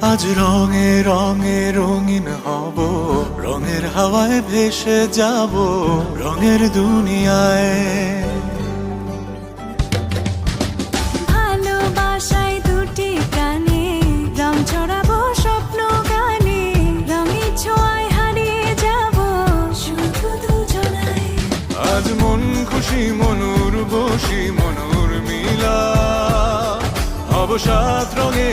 আজ রঙে রঙে রঙিন হব রঙের হাওয়ায় ভেসে যাব রঙের দুনিয়ায়। ভালোবাসায় দুটি প্রাণে রং ছড়াবো স্বপ্ন গানে রঙের ছোঁয়ায় হারিয়ে যাব শুধু দুজনায় আজ মন খুশি মনুর বসি মনুর মিলা। অবসাদ রঙে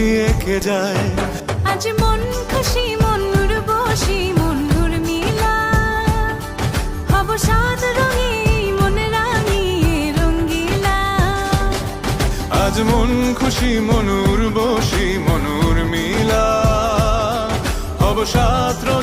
ছবি এঁকে যায়। আজ মন খুশি মন বসি মন মিলা। হব সাত রঙে মন রাঙিয়ে রঙ্গিলা। আজ মন খুশি মনুর বসি মনুর মিলা। হব সাত রঙে